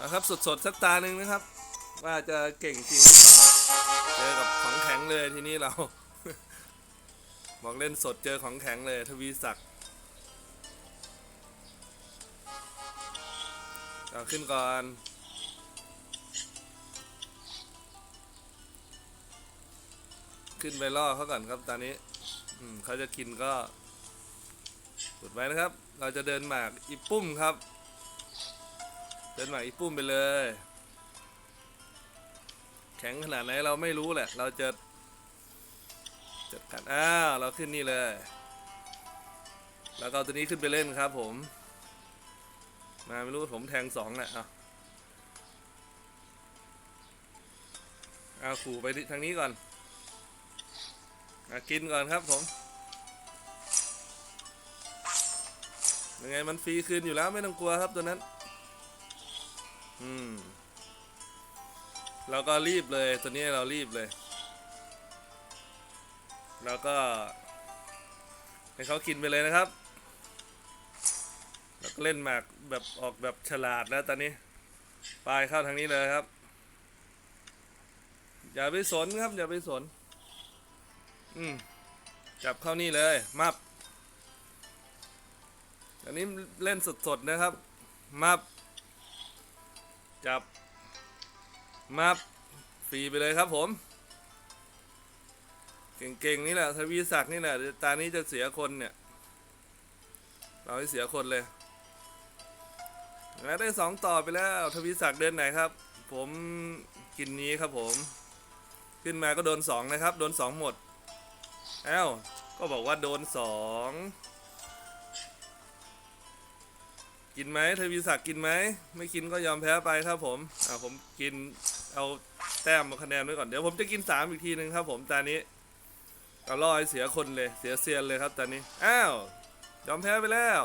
นะครับสดๆสักตาหนึ่งนะครับ ว่าจะเก่งจริงหรือเปล่าเจอกับของแข็งเลยทีนี้เรา บอกเล่นสดเจอของแข็งเลยทวีศักดิ์เอาขึ้นก่อนขึ้นไปล่อเขาก่อนครับตอนนี้อืมเขาจะกินก็กดไว้นะครับ เราจะเดินหมากอีปุ้มครับ เดินหมากอีปุ้มไปเลย แข็งขนาดไหนเราไม่รู้แหละ เราจะจัดการอ้าว เราขึ้นนี่เลย แล้วเอาตัวนี้ขึ้นไปเล่นครับผม มาไม่รู้ผมแทงสองแหละเอาเอาขู่ไปทางนี้ก่อนอะกินก่อนครับผมยังไงมันฟรีคืนอยู่แล้วไม่ต้องกลัวครับตัวนั้น อืมเราก็รีบเลยตัวนี้เรารีบเลย แล้วก็ ให้เขากินไปเลยนะครับ แล้วก็เล่นหมากแบบออกแบบฉลาดแล้วตอนนี้ปลายเข้าทางนี้เลยครับ อย่าไปสนครับ อย่าไปสน อืมจับเข้านี่เลย มับ อันนี้เล่นสดๆนะครับ มับ จับ มับฟรีไปเลยครับผม เก่งๆนี่แหละทวีศักดิ์นี่แหละตานี้จะเสียคนเนี่ย เราให้เสียคนเลยแล้วได้สองต่อไปแล้วทวีศักดิ์เดินไหนครับ ผมกินนี้ครับผม ขึ้นมาก็โดนสองนะครับ โดนสองหมด เอ้า ก็บอกว่าโดนสอง กินไหมทวีศักดิ์กินไหม ไม่กินก็ยอมแพ้ไปครับผมอ่าผมกินเอาแต้มมาคะแนนไว้ก่อนเดี๋ยวผมจะกินสามอีกทีหนึ่งครับผมตานี้เอาล่อให้เสียคนเลยเสียเซียนเลยครับตานี้อ้าวยอมแพ้ไปแล้ว